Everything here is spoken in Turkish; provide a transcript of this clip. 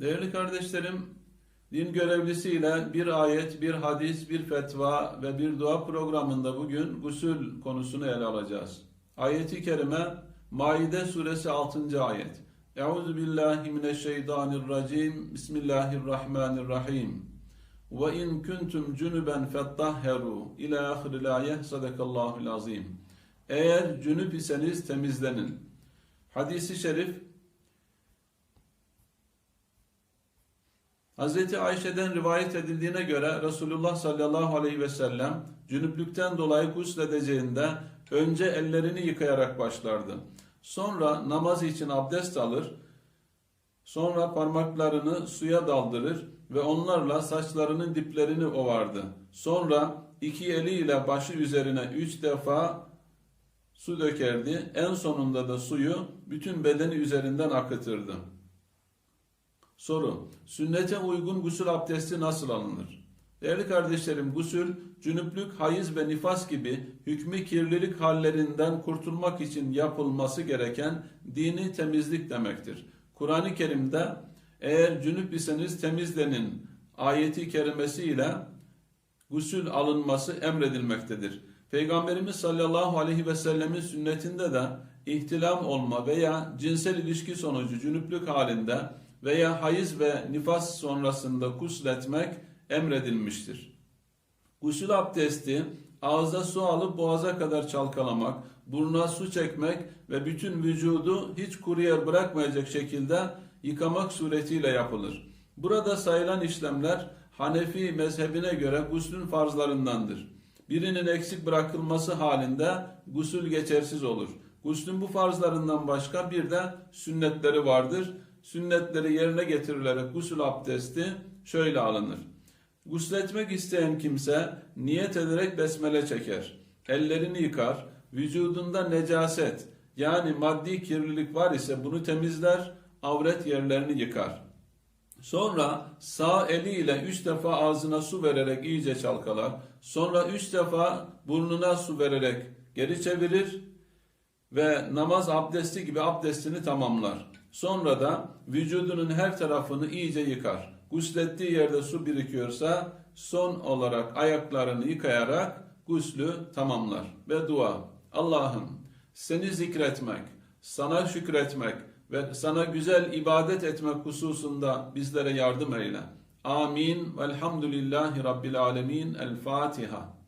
Değerli kardeşlerim, din görevlisiyle bir ayet, bir hadis, bir fetva ve bir dua programında bugün gusül konusunu ele alacağız. Ayeti kerime Maide suresi 6. ayet. Euzu billahi mineşşeytanirracim. Bismillahirrahmanirrahim. Ve in kuntum cunuben fettahheru ila ahiril ayet. Sadakallahul azim. Eğer cünüp iseniz temizlenin. Hadisi şerif Hz. Ayşe'den rivayet edildiğine göre Resulullah sallallahu aleyhi ve sellem cünüplükten dolayı gusledeceğinde önce ellerini yıkayarak başlardı. Sonra namaz için abdest alır, sonra parmaklarını suya daldırır ve onlarla saçlarının diplerini ovardı. Sonra iki eliyle başı üzerine üç defa su dökerdi. En sonunda da suyu bütün bedeni üzerinden akıtırdı. Soru. Sünnete uygun gusül abdesti nasıl alınır? Değerli kardeşlerim gusül, cünüplük, hayız ve nifas gibi hükmü kirlilik hallerinden kurtulmak için yapılması gereken dini temizlik demektir. Kur'an-ı Kerim'de eğer cünüp iseniz temizlenin ayeti kerimesiyle gusül alınması emredilmektedir. Peygamberimiz sallallahu aleyhi ve sellemin sünnetinde de ihtilam olma veya cinsel ilişki sonucu cünüplük halinde veya hayız ve nifas sonrasında gusletmek emredilmiştir. Gusül abdesti ağza su alıp boğaza kadar çalkalamak, burnuna su çekmek ve bütün vücudu hiç kuru yer bırakmayacak şekilde yıkamak suretiyle yapılır. Burada sayılan işlemler Hanefi mezhebine göre guslün farzlarındandır. Birinin eksik bırakılması halinde gusül geçersiz olur. Guslün bu farzlarından başka bir de sünnetleri vardır. Sünnetleri yerine getirilerek gusül abdesti şöyle alınır. Gusletmek isteyen kimse niyet ederek besmele çeker. Ellerini yıkar. Vücudunda necaset yani maddi kirlilik var ise bunu temizler. Avret yerlerini yıkar. Sonra sağ eliyle üç defa ağzına su vererek iyice çalkalar. Sonra üç defa burnuna su vererek geri çevirir ve namaz abdesti gibi abdestini tamamlar. Sonra da vücudunun her tarafını iyice yıkar. Guslettiği yerde su birikiyorsa son olarak ayaklarını yıkayarak guslü tamamlar. Ve dua. Allah'ım seni zikretmek, sana şükretmek ve sana güzel ibadet etmek hususunda bizlere yardım eyle. Amin. Velhamdülillahi Rabbil Alemin. El Fatiha.